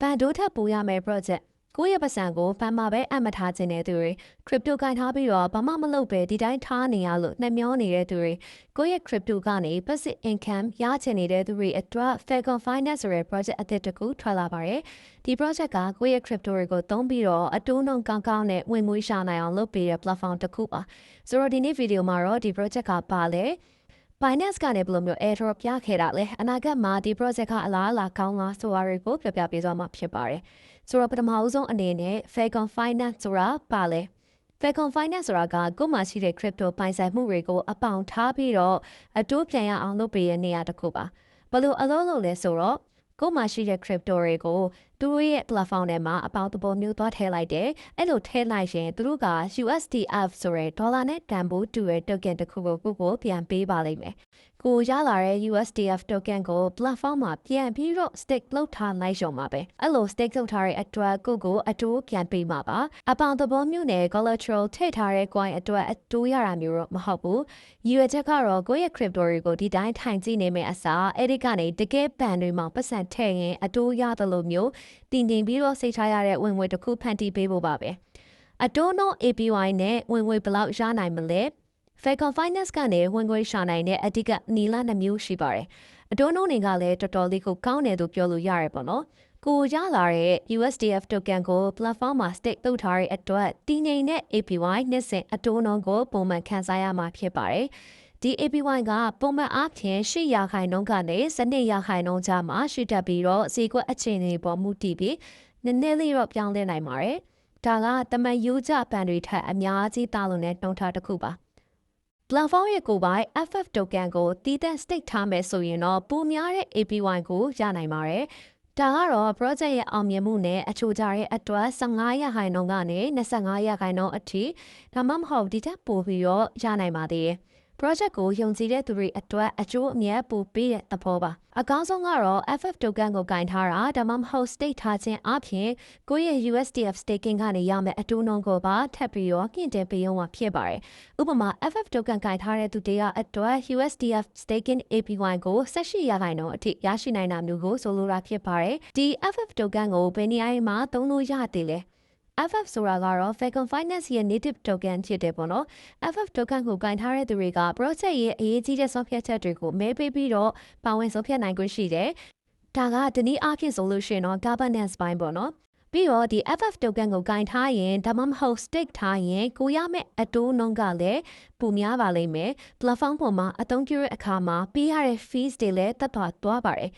ဘန်ဒိုးထပ်ပို့ရမယ့် project ကိုယ့်ရဲ့ပတ်စံကိုဘန်မှာပဲအပ်မထားခြင်းတဲ့သူတွေ crypto ကင်ထားပြီးတော့ဘာမှမလုပ်ပဲဒီတိုင်းထားနေရလို့နှမျောနေတဲ့သူတွေကိုယ့်ရဲ့ crypto ကနေ passive income ရချင်နေတဲ့သူတွေအတွက် Falcon Finance ဆိုတဲ့ project အသစ်တစ်ခုထွက်လာပါတယ်ဒီ project ကကိုယ့်ရဲ့ crypto တွေကိုသုံးပြီးတော့အတိုးနှုန်းကောင်းကောင်းနဲ့ဝင်ငွေရှာနိုင်အောင်လုပ်ပေးတဲ့ platform တစ်ခုပါဆိုတော့ဒီနေ့ video မှာတော့ဒီ project ကပါလဲ Binance ကနေဘယ်လိုမျိုး airdrop ပြခဲ့တာလဲအနာဂတ်မှာဒီ project ကအလားအလာကောင်းလားဆိုတာတွေကိုပြပြပေးသွားမှာဖြစ်ပါတယ်ဆိုတော့ပထမအဆုံးအနေနဲ့ Falcon Finance ဆိုတာပါလဲ Falcon Finance ဆိုတာကကိုယ်မှာရှိတဲ့ crypto ပိုင်ဆိုင်မှုတွေကိုအပေါင်ထားပြီးတော့အတိုးပြန်ရအောင်လုပ်ပေးတဲ့နေရာတစ်ခုပါဘယ်လိုအလုပ်လုပ်လဲဆိုတော့ကိုယ်မှာရှိတဲ့ crypto တွေကို သူတို့ရဲ့ platform ထဲမှာအပေါင်းသဘောမျိုးသွားထည့်လိုက်တယ်။အဲ့လိုထည့်လိုက်ရင်သူတို့က USDF ဆိုတဲ့ဒေါ်လာနဲ့တန်ဖိုးတူတဲ့ token တစ်ခုကိုကိုကိုပြန်ပေးပါလိမ့်မယ်။ကိုရလာတဲ့ USDF token ကို platform မှာပြန်ပြီးတော့ stake လုပ်ထားလိုက်ရုံပါပဲ။အဲ့လို stake လုပ်ထားတဲ့အတွက်ကိုကိုအတိုးပြန်ပေးမှာပါ။အပေါင်းသဘောမျိုးနဲ့ collateral ထည့်ထားတဲ့ coin အတွက်အတိုးရတာမျိုးတော့မဟုတ်ဘူး။ရည်ရွယ်ချက်ကတော့ကိုယ့်ရဲ့ crypto တွေကိုဒီတိုင်းထိုင်ကြည့်နေမယ့်အစားအဲ့ဒီကနေတကယ်ဘန်တွေမှာပတ်စံထည့်ရင်အတိုးရတယ်လို့မျိုးတည်ငြိမ်ပြီးတော့စိတ်ချရတဲ့ဝင်ငွေတစ်ခုဖန်တီးပေးဖို့ပါပဲအတိုးနှုန်း APY နဲ့ဝင်ငွေဘယ်လောက်ရနိုင်မလဲ Falcon Finance ကနေဝင်ငွေရှာနိုင်တဲ့အဓိကနီလာနှမျိုးရှိပါတယ်အတိုးနှုန်းတွေကလည်းတော်တော်လေးကိုကောင်းတယ်လို့ပြောလို့ရတယ်ပေါ့နော်ကိုရလာတဲ့ USDF token ကို platform မှာ stake လုပ်ထားတဲ့အတွက်တည်ငြိမ်တဲ့ APY နှစ်စဉ်အတိုးနှုန်းကိုပုံမှန်ခံစားရမှာဖြစ်ပါတယ် ဒီ APY ကပုံမှန်အားဖြင့်8ရာခိုင်နှုန်းကနေ12ရာခိုင်နှုန်းကြားမှာရှိတတ်ပြီးတော့ဈေးကွက်အခြေအနေပေါ်မူတည်ပြီးနည်းနည်းလေးတော့ပြောင်းလဲနိုင်ပါတယ်။ဒါကတမန်ယူကြပန်တွေထက်အများကြီးတာလို့နဲ့နှုံထားတစ်ခုပါ။ platform ရဲ့ကိုယ်ပိုင် FF token ကိုတည်တဲ့ stake ထားမယ်ဆိုရင်တော့ပိုများတဲ့ APY ကိုရနိုင်ပါတယ်။ဒါကတော့ project ရဲ့အောင်မြင်မှုနဲ့အချို့ကြတဲ့အတွက်15ရာခိုင်နှုန်းကနေ25ရာခိုင်နှုန်းအထိဒါမှမဟုတ်ဒီထက်ပိုပြီးတော့ရနိုင်ပါသေးတယ်။ project ကိုယုံကြည်တဲ့သူတွေအတွက်အကျိုးအမြတ်ပိုပေးတဲ့သဘောပါအကောင်းဆုံးကတော့ FF token ကိုကင်ထားတာဒါမှမဟုတ် stake ထားခြင်းအပြင်ကိုယ့်ရဲ့ USDF staking ကနေရမယ့်အတူနှုန်းကိုပါထပ်ပြီးတော့ကင့်တင်ပေးရုံမှာဖြစ်ပါတယ်ဥပမာ FF token ကင်ထားတဲ့သူတွေကအတွက် USDF staking APY ကို18ရာခိုင်နှုန်းအထိရရှိနိုင်တာမျိုးကိုဆိုလိုတာဖြစ်ပါတယ်ဒီ FF token ကိုဘယ်နေရာမှာသုံးလို့ရသေးလဲ FF ဆိုတာကတော့ Falcon Finance ရဲ့ native token ဖြစ်တယ်ပေါ့နော် FF token ကိုကင်ထားတဲ့သူတွေက project ရဲ့အရေးကြီးတဲ့ဆုံးဖြတ်ချက်တွေကိုမဲပေးပြီးတော့ပါဝင်ဆုံးဖြတ်နိုင်ခွင့်ရှိတယ်ဒါကဒီနည်းအားဖြင့်ဆိုလို့ရှိရင်တော့ governance ပိုင်းပေါ့နော်ပြီးတော့ဒီ FF token ကိုကင်ထားရင်ဒါမှမဟုတ် stake ထားရင်ကိုရမယ့်အတိုးနှုန်းကလည်းပိုများပါလိမ့်မယ် platform ပေါ်မှာအသုံးပြုတဲ့အခါမှာပေးရတဲ့ fees တွေလည်းတက်သွားသွားပါတယ်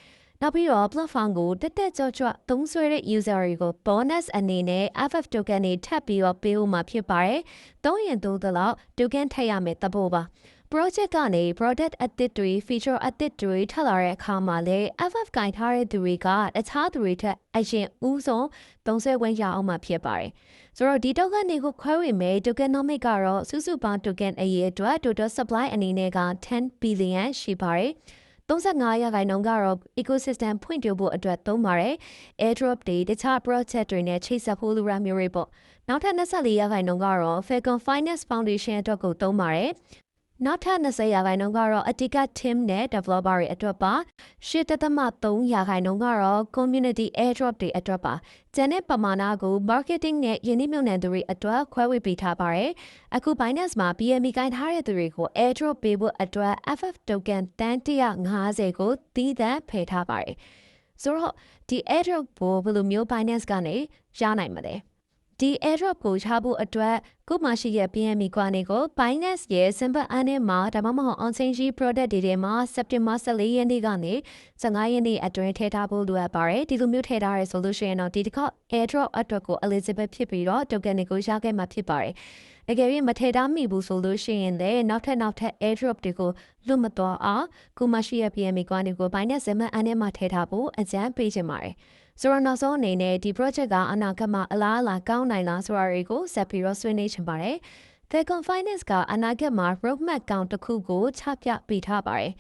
နောက်ပြီးတော့ platform ကိုတက်တက်ကြွကြွသုံးစွဲတဲ့ user တွေကို bonus အနေနဲ့ FF token တွေထပ်ပြီးတော့ပေးဖို့မှာဖြစ်ပါတယ်။သုံးရင်သုံးသလောက် token ထည့်ရမယ်တပို့ပါ။ project ကနေ product အသစ်တွေ feature အသစ်တွေထပ်လာတဲ့အခါမှာလည်း FF ကင်ထားတဲ့သူတွေကတခြားသူတွေထက်အရင်ဦးဆုံးသုံးစွဲခွင့်ရအောင်မှာဖြစ်ပါတယ်။ဆိုတော့ဒီ token တွေကိုခွဲဝေမယ် tokenomic ကတော့စုစုပေါင်း token အရေးအတွက် total supply အနေနဲ့က10 billion ရှိပါတယ်။ 35ရာခိုင်နှုန်းကတော့ ecosystem ဖွံ့ဖြိုးဖို့အတွက်သုံးပါတယ်။ airdrop တွေတခြား project တွေနဲ့ချိတ်ဆက်ဖို့လိုရမျိုးတွေပေါ့။နောက်ထပ်24ရာခိုင်နှုန်းကတော့ Falcon Finance Foundation အတွက်ကိုသုံးပါတယ်။ နောက်ထပ်20ရာခိုင်နှုန်းကတော့အတိက team နဲ့ developer တွေအတွက်ပါ8.3ရာခိုင်နှုန်းကတော့ community airdrop တွေအတွက်ပါကျန်တဲ့ပမာဏကို marketing နဲ့ယင်းနှိမ့်မြုံနှံသူတွေအတွက်ခွဲဝေပေးထားပါတယ်အခု Binance မှာ BNB ကိုင်ထားတဲ့သူတွေကို airdrop ပေးဖို့အတွက် FF token တန်း150ကိုတည်တံ့ဖယ်ထားပါတယ်ဆိုတော့ဒီ airdrop ကိုဘယ်လိုမျိုး Binance ကနေရနိုင်မလဲ ဒီ airdrop ကိုချဖို့အတွက်ကိုမှရှိရဲ့ PME ကွာနေကို Binance ရဲ့ Simple Earning မှာဒါမှမဟုတ် on-chain product တွေထဲမှာ September 14ရက်နေ့ကနေ15ရက်နေ့အတွင်းထည့်ထားဖို့လိုအပ်ပါတယ်ဒီလိုမျိုးထည့်ထားရဲဆိုလို့ရှိရင်တော့ဒီတစ်ခါ airdrop အတွက်ကို eligible ဖြစ်ပြီးတော့ token တွေကိုရခဲ့မှာဖြစ်ပါတယ်အကယ်၍မထည့်ထားမိဘူးဆိုလို့ရှိရင်လည်းနောက်ထပ်နောက်ထပ် airdrop တွေကိုလွတ်မသွားအောင်ကိုမရှိရဲ့ PME ကွာနေကို Binance Simple Earning မှာထည့်ထားဖို့အကြံပေးချင်ပါတယ် ဆိုတော့နောက်ဆုံးအနေနဲ့ဒီ project ကအနာဂတ်မှာအလားအလာကောင်းနိုင်လားဆိုတာတွေကိုဆက်ပြီးတော့ဆွေးနွေးချင်ပါတယ်။ Falcon Finance ကအနာဂတ်မှာ roadmap ကောင်းတစ်ခုကိုချပြပေးထားပါတယ်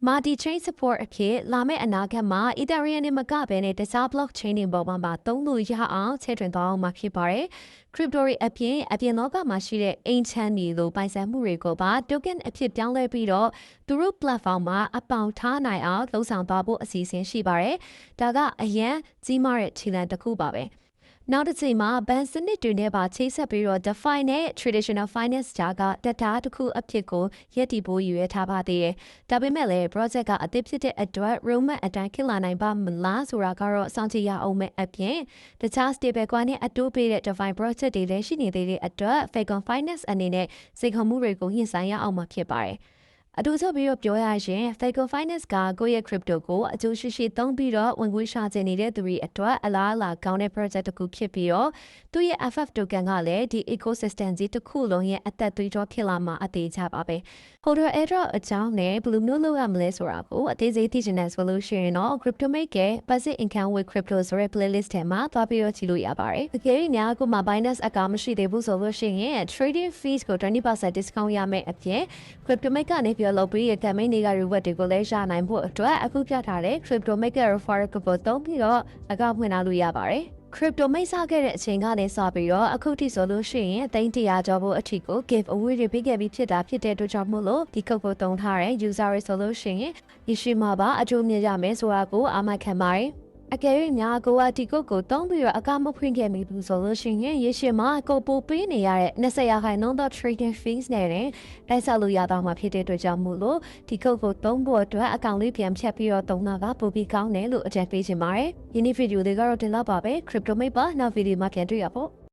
multi chain support အဖြစ်လာမယ့်အနာဂတ်မှာ Ethereum နဲ့မကဘဲနဲ့တခြား blockchain တွေပေါ်မှာပါသုံးလို့ရအောင်ချဲ့ထွင်သွားအောင်မှာဖြစ်ပါတယ်။ crypto တွေအပြင်အပြင်လောကမှာရှိတဲ့ ancient တွေလိုပိုင်ဆိုင်မှုတွေကိုပါ token အဖြစ်ပြောင်းလဲပြီးတော့သူတို့ platform မှာအပေါင်ထားနိုင်အောင်လှုံ့ဆော်သွားဖို့အစီအစဉ်ရှိပါတယ်။ဒါကအရန်ကြီးမားတဲ့ခြေလှမ်းတစ်ခုပါပဲ။ နောက်တစ်ချိန်မှာဘန်စနစ်တွေနဲ့ပါချိတ်ဆက်ပြီးတော့ DeFi နဲ့ traditional finance ကြားကတတားတစ်ခုအဖြစ်ကိုရည်တည်ဖို့ရည်ရွယ်ထားပါသေးတယ်။ဒါပေမဲ့လည်း project ကအသစ်ဖြစ်တဲ့အတွက် roadmap အတိုင်းဖြစ်လာနိုင်ပါမလားဆိုတာကတော့စောင့်ကြည့်ရအောင်မဲ့အပြင်တခြား stable coin နဲ့အတူပေးတဲ့ DeFi project တွေလည်းရှိနေသေးတဲ့အတွက် Falcon Finance အနေနဲ့စိတ်ခေါ်မှုတွေကိုညှိဆိုင်ရအောင်မှာဖြစ်ပါတယ်။ အတူချုပ်ပြီးတော့ပြောရရင် Falcon Finance ကကိုယ့်ရဲ့ crypto ကိုအကျိုးရှိရှိသုံးပြီးတော့ဝင်ငွေရှာချင်နေတဲ့သူတွေအတွက်အလားအလာကောင်းတဲ့ project တစ်ခုဖြစ်ပြီးတော့သူ့ရဲ့ FF token ကလည်းဒီ ecosystem ကြီးတစ်ခုလုံးရဲ့အသက်သွေးကြောဖြစ်လာမှာအသေးချပါပဲ။ holder airdrop အကြောင်းနဲ့ဘယ်လိုမျိုးလုပ်ရမလဲဆိုတာကိုအသေးစိတ်သိချင်တဲ့ဆိုလို့ရှိရင်တော့ crypto make ရဲ့ passive income with crypto ဆိုတဲ့ playlist ထဲမှာသွားပြီးတော့ကြည့်လို့ရပါတယ်။အကယ်၍များကိုမှ Binance account မရှိသေးဘူးဆိုလို့ရှိရင် trading fees ကို20% discount ရမယ့်အပြင် crypto make ကနေပြီးတော့လုပ်ပြီးရ campaign တွေက reward တွေကိုလည်းရနိုင်ဖို့အတွက်အခုပြထားတဲ့ crypto maker referral code ကိုသုံးပြီးတော့ account ဖွင့်ထားလို့ရပါတယ်။ crypto မိတ်ဆခဲ့တဲ့အချိန်ကနေစပြီးတော့အခုထိဆိုလို့ရှိရင်အသိန်းတရာကျော်ဖို့အထိကို give away တွေပေးခဲ့ပြီးဖြစ်တာဖြစ်တဲ့အတွက်ကြောင့်မို့လို့ဒီ code ကိုသုံးထားတဲ့ user တွေဆိုလို့ရှိရင်ရရှိမှာပါအကျိုးမြတ်ရမယ်ဆိုတာကိုအာမခံပါတယ် အကယ်၍များကိုကဒီကုတ်ကိုတုံးပြီးတော့အကမဖွင့်ခဲ့မိဘူးဆိုလို့ရှိရင်ရေရှည်မှာကိုပိုပေးနေရတဲ့20ရာခိုင်နှုန်းသော trading fees နဲ့တိုက်စားလို့ရတော့မှာဖြစ်တဲ့အတွက်ကြောင့်မို့လို့ဒီကုတ်ကိုတုံးဖို့အတွက်အကောင့်လေးပြန်ဖြတ်ပြီးတော့တုံးတာကပိုပြီးကောင်းတယ်လို့အကြံပေးချင်ပါတယ်။ယနေ့ဗီဒီယိုလေးကတော့ဒီလောက်ပါပဲ crypto mate ပါနောက်ဗီဒီယိုမှာပြန်တွေ့ရဖို့